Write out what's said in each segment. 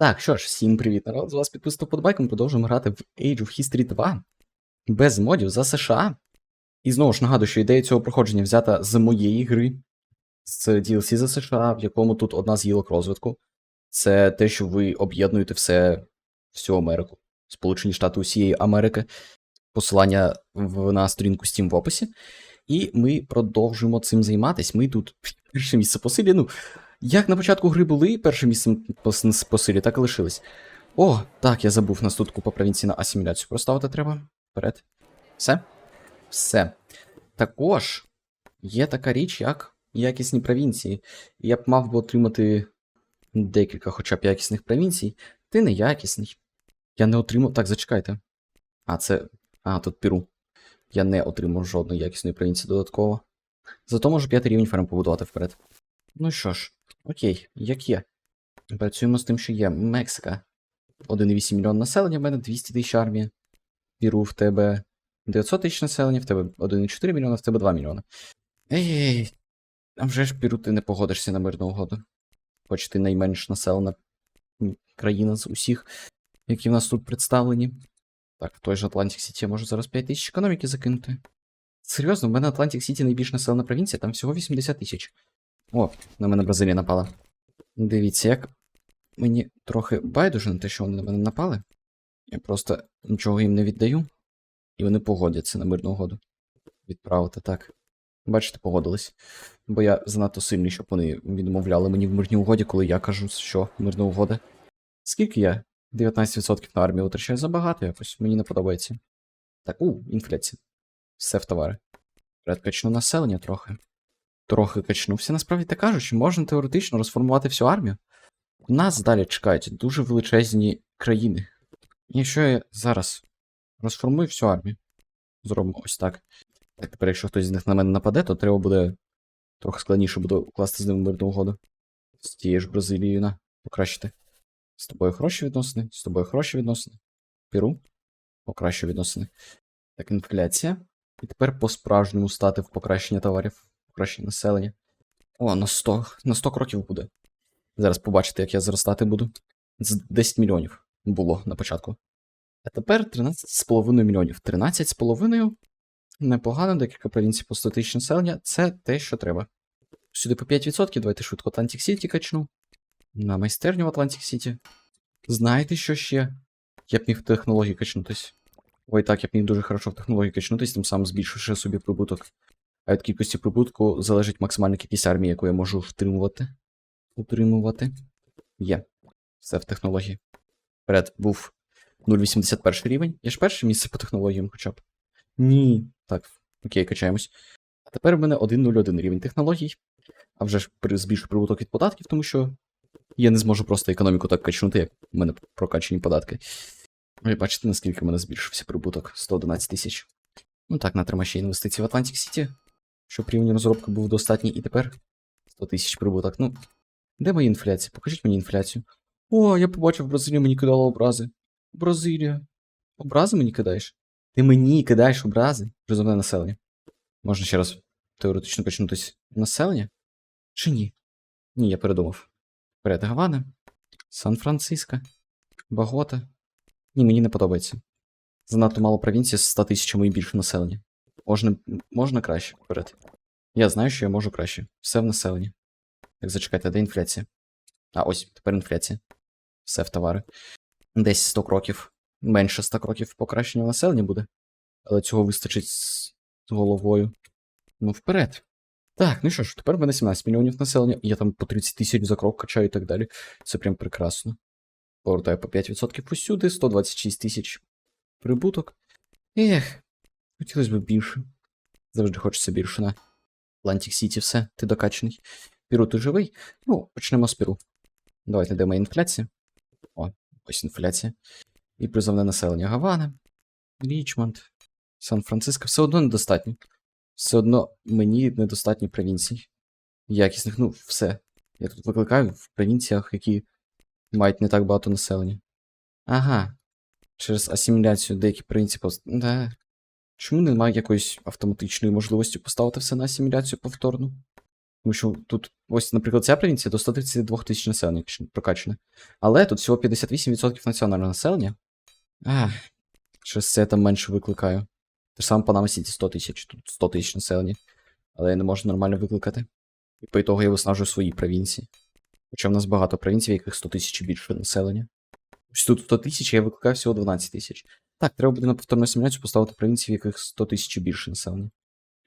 Так, що ж, всім привіт, народ. З вас підписано подбайком. Продовжуємо грати в Age of History 2 без модів за США. І знову ж нагадую, що ідея цього проходження взята з моєї гри, з DLC за США, в якому тут одна з гілок розвитку. Це те, що ви об'єднуєте все, всю Америку, Сполучені Штати усієї Америки. Посилання в, на сторінку Steam в описі. І ми продовжуємо цим займатися. Ми тут перше місце по силі. Ну, як на початку гри були першим місцем по, по силі, так і лишились. О, так, я забув, нас тут купа провінцій на асиміляцію проставити треба. Вперед. Все? Все. Також є така річ, як якісні провінції. Я б мав би отримати декілька хоча б якісних провінцій. Ти не якісний. Я не отримав. Так, зачекайте. А, це. А, тут Перу. Я не отримав жодної якісної провінції додатково. Зато можу п'ятий рівень ферм побудувати вперед. Ну що ж, окей, як є. Працюємо з тим, що є. Мексика. 1,8 мільйон населення, в мене 200 тисяч армії. Піру в тебе 900 тисяч населення, в тебе 1,4 мільйона, в тебе 2 мільйони. Ей, а вже ж Піру ти не погодишся на мирну угоду. Хоч ти найменш населена країна з усіх, які в нас тут представлені. Так, в той же Атлантик Сіті я можу зараз 5 тисяч економіки закинути. Серйозно, в мене Атлантик Сіті найбільш населена провінція, там всього 80 тисяч. О, на мене Бразилія напала. Дивіться, як мені трохи байдуже на те, що вони на мене напали. Я просто нічого їм не віддаю, і вони погодяться на мирну угоду. Відправити так. Бачите, погодились. Бо я занадто сильний, щоб вони відмовляли мені в мирній угоді, коли я кажу, що мирна угода. Скільки я? 19% на армію витрачаю забагато якось, мені не подобається. Так, у, інфляція. Все в товари. Передкачну населення трохи трохи качнувся. Насправді так кажучи, можна теоретично розформувати всю армію. Нас далі чекають дуже величезні країни. Якщо я зараз розформую всю армію, зробимо ось так. Так тепер, якщо хтось з них на мене нападе, то треба буде трохи складніше буде укласти з ними мирну угоду. З тією ж Бразилією на покращити. З тобою хороші відносини, з тобою хороші відносини. Перу. Покращу відносини. Так, інфляція. І тепер по-справжньому стати в покращення товарів покращення населення. О, на 100, на 100 кроків буде. Зараз побачите, як я зростати буду. З 10 мільйонів було на початку. А тепер 13,5 мільйонів. 13,5 непогано, декілька провінцій по 100 тисяч населення. Це те, що треба. Сюди по 5%, давайте швидко Атлантик Сіті качну. На майстерню в Атлантик Сіті. Знаєте, що ще? Я б міг в технології качнутись. Ой, так, я б міг дуже хорошо в технології качнутись, тим самим збільшивши собі прибуток. А від кількості прибутку залежить максимальна кількість армії, яку я можу втримувати. Утримувати. Є. Все в технології. Вперед був 0,81 рівень. Я ж перше місце по технологіям хоча б. Ні. Так, окей, качаємось. А тепер в мене 1,01 рівень технологій. А вже ж збільшу прибуток від податків, тому що я не зможу просто економіку так качнути, як в мене прокачені податки. Ви бачите, наскільки в мене збільшився прибуток? 111 тисяч. Ну так, натрима ще інвестиції в Атлантик Сіті, щоб рівень розробки був достатній. І тепер 100 тисяч прибуток. Ну, де мої інфляції? Покажіть мені інфляцію. О, я побачив, Бразилія мені кидала образи. Бразилія. Образи мені кидаєш? Ти мені кидаєш образи? Призовне населення. Можна ще раз теоретично качнутись населення? Чи ні? Ні, я передумав. Вперед, Гавана, Сан-Франциско, Багота. Ні, мені не подобається. Занадто мало провінцій з 100 тисячами і більше населення. Можна, можна краще вперед. Я знаю, що я можу краще. Все в населенні. Так, зачекайте, де інфляція? А, ось, тепер інфляція. Все в товари. Десь 100 кроків. Менше 100 кроків покращення в населення буде. Але цього вистачить з головою. Ну, вперед. Так, ну що ж, тепер в мене 17 мільйонів населення, я там по 30 тисяч за крок качаю і так далі. Це прям прекрасно. Повертаю по 5% усюди, 126 тисяч прибуток. Ех, хотілося б більше. Завжди хочеться більше на Атлантик Сіті все, ти докачаний. Піру, ти живий? Ну, почнемо з Піру. Давайте, де моя інфляція? О, ось інфляція. І призовне населення Гавана, Річмонд, Сан-Франциско. Все одно недостатньо. Все одно мені недостатньо провінцій. Якісних, ну, все. Я тут викликаю в провінціях, які мають не так багато населення. Ага, через асиміляцію деякі провінції пост... Да. Чому немає якоїсь автоматичної можливості поставити все на асиміляцію повторну? Тому що тут, ось, наприклад, ця провінція до 132 тисяч населення якщо прокачана. Але тут всього 58% національного населення. Ах, через це там менше викликаю. Те ж саме Панама Сіті 100 тисяч, тут 100 тисяч населення. Але я не можу нормально викликати. І по ітогу я виснажую свої провінції. Хоча в нас багато провінцій, в яких 100 тисяч більше населення. Ось тут 100 тисяч, я викликаю всього 12 тисяч. Так, треба буде на повторну асиміляцію поставити провінції, в яких 100 тисяч більше населення.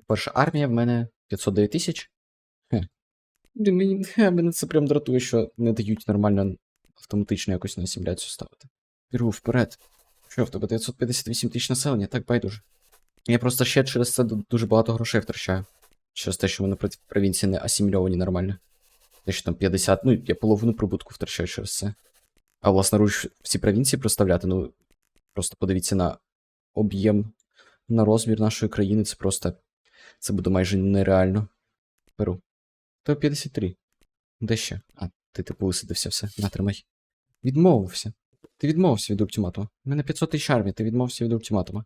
Перша армія в мене 509 тисяч. Мені, мене це прям дратує, що не дають нормально автоматично якось на асиміляцію ставити. Беру вперед. Що в тебе 958 тисяч населення, так байдуже. Я просто ще через це дуже багато грошей втрачаю. Через те, що вони пров- провінції не асимільовані нормально. Те, що там 50, ну, я половину прибутку втрачаю через це. А власноруч всі провінції проставляти, ну, просто подивіться на об'єм, на розмір нашої країни, це просто. Це буде майже нереально. Беру. То 53. Де ще? А, ти типу висадився все. Натримай. Відмовився. Ти відмовився від ультиматуму. У мене 500 тисяч армії, ти відмовився від ультиматуму.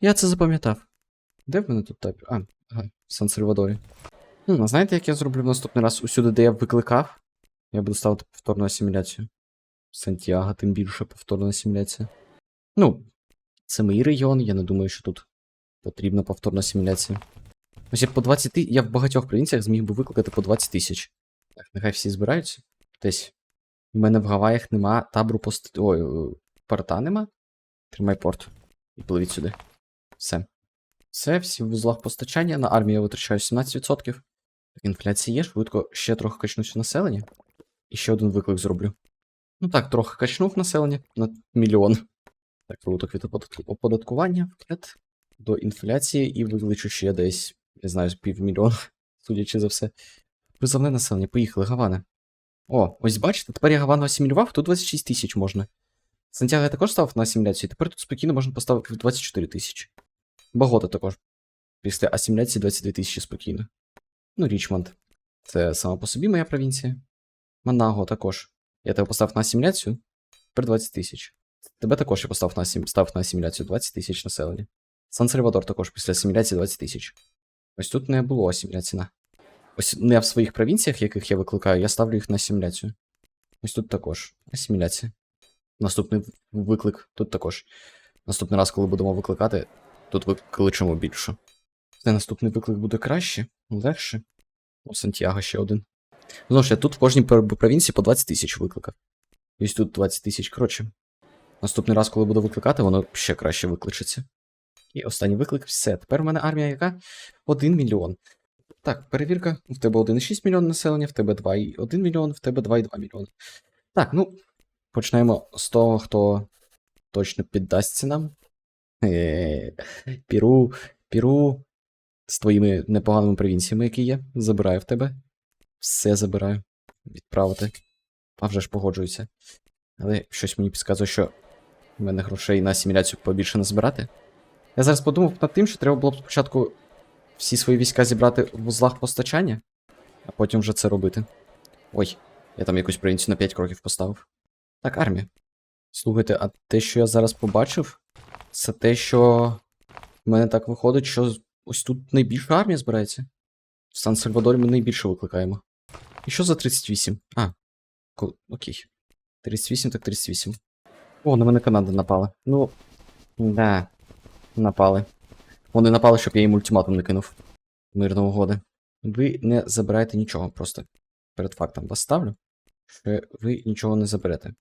Я це запам'ятав. Де в мене тут табір? А, ага, в Сан-Сальвадорі. Хм, а знаєте, як я зроблю в наступний раз усюди, де я викликав? Я буду ставити повторну асиміляцію. Сантьяго, тим більше повторна асиміляція. Ну, це мій регіон, я не думаю, що тут потрібна повторна асиміляція. Ось я по 20 ти- я в багатьох провінціях зміг би викликати по 20 тисяч. Так, нехай всі збираються. Десь. У мене в Гаваях нема табору пост. Ой, е, порта нема. Тримай порт. І пливіть сюди. Все. Все, всі в вузлах постачання. На армію я витрачаю 17%. Так, інфляція є, швидко ще трохи качнуся населення. І ще один виклик зроблю. Ну так, трохи качнув населення на мільйон. Так, прибуток від оподаткування вперед до інфляції і викличу ще десь, не знаю, півмільйона, судячи за все. Призовне населення, поїхали, Гавана. О, ось бачите, тепер я Гавану асимілював, тут 26 тисяч можна. Сантьяго я також ставив на асиміляцію, тепер тут спокійно можна поставити в 24 тисячі. Багота також. Після асиміляції 22 тисячі спокійно. Ну, Річмонд. Це сама по собі моя провінція. Манаго також. Я тебе поставив на асиміляцію, тепер 20 тисяч. Тебе також я поставив на, ставив на асиміляцію 20 тисяч населення. Сан-Сальвадор також після асиміляції 20 тисяч. Ось тут не було асиміляції на. Ось не в своїх провінціях, яких я викликаю, я ставлю їх на асиміляцію. Ось тут також. Асиміляція. Наступний виклик тут також. Наступний раз, коли будемо викликати, тут викличемо більше. Це наступний виклик буде краще, легше. О, Сантьяго ще один. Знову ж я тут в кожній провінції по 20 тисяч викликав. Ось тут 20 тисяч. Коротше. Наступний раз, коли буду викликати, воно ще краще викличеться. І останній виклик, все. Тепер у мене армія яка? 1 мільйон. Так, перевірка. В тебе 1,6 мільйон населення, в тебе 2,1 мільйон, в тебе 2,2 мільйон. Так, ну, почнемо з того, хто точно піддасться нам. Е, Піру, Піру, з твоїми непоганими провінціями, які є. Забираю в тебе. Все забираю. Відправити. А вже ж погоджуюся. Але щось мені підказує, що в мене грошей на асиміляцію побільше не збирати. Я зараз подумав над тим, що треба було б спочатку всі свої війська зібрати в вузлах постачання, а потім вже це робити. Ой, я там якусь провінцію на 5 кроків поставив. Так, армія. Слухайте, а те, що я зараз побачив, це те, що в мене так виходить, що ось тут найбільша армія збирається. В Сан-Сальвадорі ми найбільше викликаємо. І що за 38? А, окей. 38 так 38. О, на мене Канада напала. Ну, да, напали. Вони напали, щоб я їм ультиматум не кинув. Мирної угоди. Ви не забираєте нічого, просто перед фактом вас ставлю, що ви нічого не заберете.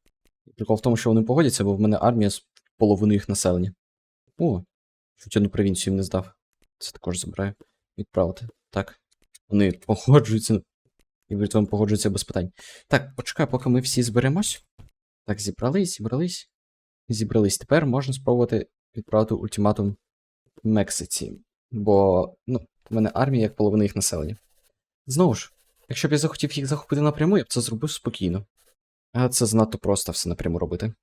Прикол в тому, що вони погодяться, бо в мене армія з половиною їх населення. О, чуть одну провінцію їм не здав. Це також забираю. Відправити. Так. Вони погоджуються. І при цьому погоджуються без питань. Так, почекай, поки ми всі зберемось. Так, зібрались, зібрались. Зібрались. Тепер можна спробувати відправити ультиматум Мексиці. Бо, ну, в мене армія як половина їх населення. Знову ж, якщо б я захотів їх захопити напряму, я б це зробив спокійно. А це занадто просто все напряму робити.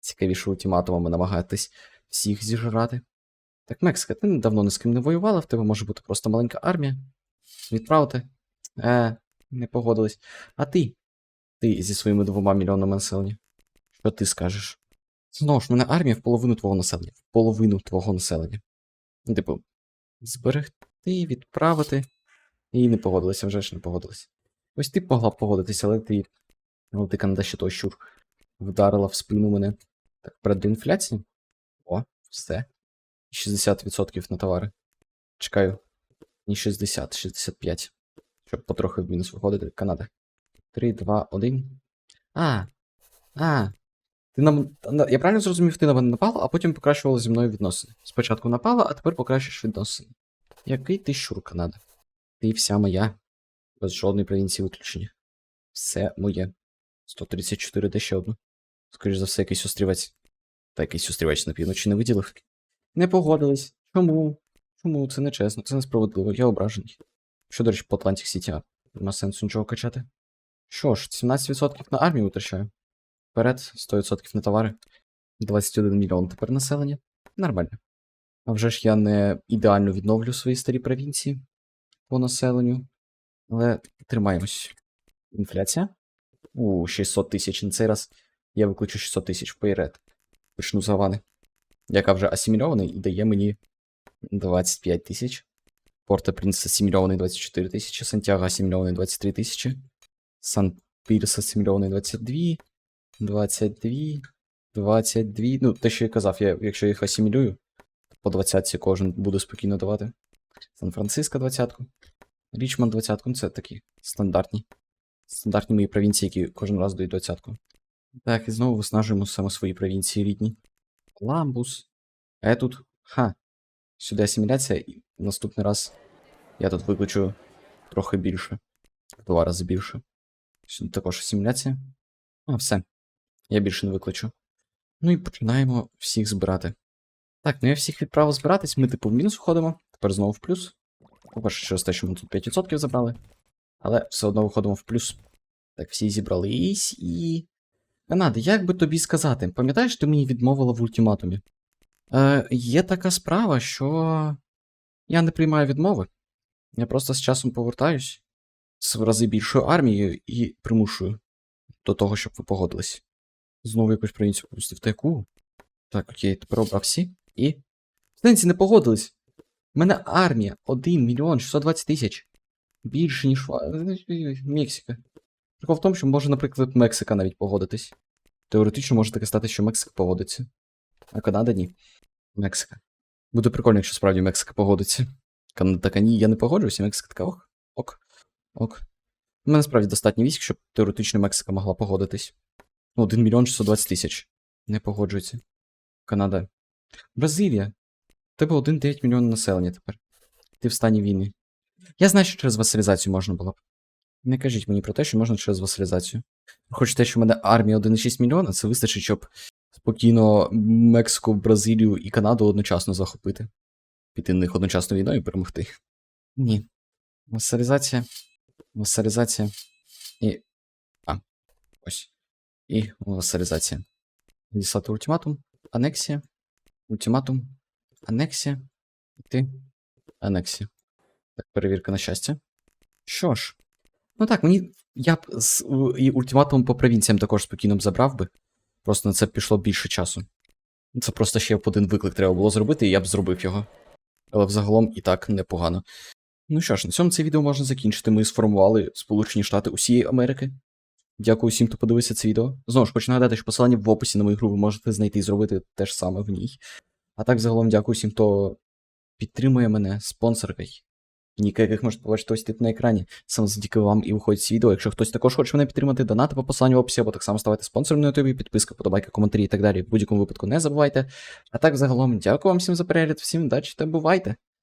Цікавіше ультиматумами намагатись всіх зіжрати. Так, Мексика, ти давно ні з ким не воювала, в тебе може бути просто маленька армія. Відправити. Е, не погодились. А ти? Ти зі своїми двома мільйонами населення. Що ти скажеш? Знову ж, в мене армія в половину твого населення. В половину твого населення. Ну, Типу, зберегти, відправити. І не погодилися, вже ж не погодилися. Ось ти могла б погодитися, але ти. Але ти Канада ще той щур. Вдарила в спину мене. Так, перед інфляції. О, все. 60% на товари. Чекаю. Ні 60, 65. Щоб потрохи в мінус виходити. Канада. 3, 2, 1. А. А. Ти нам. Я правильно зрозумів, ти на мене напала, а потім покращувала зі мною відносини. Спочатку напала, а тепер покращиш відносини. Який ти щур, Канада? Ти вся моя. Без жодної провінції виключення. Все моє. 134 де ще одну. Скоріш за все, якийсь острівець. Та якийсь острівець на півночі не виділив. Не погодились. Чому? Чому? Це нечесно, це несправедливо, я ображений. Що, до речі, по Atlantic City, а нема сенсу нічого качати. Що ж, 17% на армію витрачаю. Вперед, 100% на товари. 21 мільйон тепер населення. Нормально. А вже ж я не ідеально відновлю свої старі провінції по населенню. Але тримаємось. Інфляція. У, 600 тисяч. На цей раз я виключу 600 тисяч вперед. Почну з Гавани. Яка вже асимільований і дає мені 25 тисяч. Порта Принц асимільований 24 тисячі. Сантьяго асимільований 23 тисячі. Сан Пірс асимільований 22. 22. 22. Ну, те, що я казав, я, якщо їх асимілюю, то по 20 кожен буде спокійно давати. Сан-Франциско 20. Річмонд 20. Ну, це такі стандартні. Стандартні мої провінції, які кожен раз дають 20. Так, і знову виснажуємо саме свої провінції рідні. Ламбус. Я тут. Ха. Сюди асиміляція, і наступний раз я тут виключу трохи більше. В два рази більше. Сюди також асиміляція. А, все. Я більше не викличу. Ну і починаємо всіх збирати. Так, ну я всіх відправив збиратись, ми типу в мінус входимо, тепер знову в плюс. По-перше, через те, що ми тут 5% забрали. Але все одно виходимо в плюс. Так, всі зібрались і. Канада, як би тобі сказати, пам'ятаєш, ти мені відмовила в ультиматумі? Е, є така справа, що я не приймаю відмови. Я просто з часом повертаюсь з в рази більшою армією і примушую до того, щоб ви погодились. Знову якусь провінцію пропустив. Та яку? Так, окей, тепер обрав всі. І. Стенці не погодились. У мене армія 1 мільйон 620 тисяч. Більше, ніж Мексика. Прикол в тому, що може, наприклад, Мексика навіть погодитись. Теоретично може таке стати, що Мексика погодиться. А Канада ні. Мексика. Буде прикольно, якщо справді Мексика погодиться. Канада така ні, я не погоджуюся, Мексика така ок. Ок. Ок. У мене справді достатньо військ, щоб теоретично Мексика могла погодитись. Ну, 1 мільйон 620 тисяч. Не погоджується. Канада. Бразилія. Тебе 1,9 мільйона населення тепер. Ти в стані війни. Я знаю, що через васалізацію можна було б. Не кажіть мені про те, що можна через васалізацію. Хоч те, що в мене армія 1,6 мільйона, це вистачить, щоб спокійно Мексику, Бразилію і Канаду одночасно захопити. Піти на них одночасно війною і перемогти. Ні. Васалізація. Васалізація. І. А. Ось. І васалізація. Діслати ультиматум. Анексія. Ультиматум. Анексія. І ти. Анексія. Так, перевірка на щастя. Що ж. Ну так, мені. Я б з і ультиматум по провінціям також спокійно б забрав би. Просто на це пішло більше часу. Це просто ще б один виклик треба було зробити, і я б зробив його. Але взагалом і так непогано. Ну що ж, на цьому це відео можна закінчити. Ми сформували Сполучені Штати усієї Америки. Дякую всім, хто подивився це відео. Знову ж хочу нагадати, що посилання в описі на мою гру ви можете знайти і зробити те ж саме в ній. А так, загалом, дякую всім, хто підтримує мене спонсоркою. Ніка, яких можете побачити ось тут на екрані. Саме завдяки вам і виходить ці відео. Якщо хтось також хоче мене підтримати, донати по посиланню в описі, або так само ставайте спонсором на ютубі, підписка, подобайка, коментарі і так далі. В будь-якому випадку не забувайте. А так, загалом, дякую вам всім за перегляд, всім удачі та бувайте!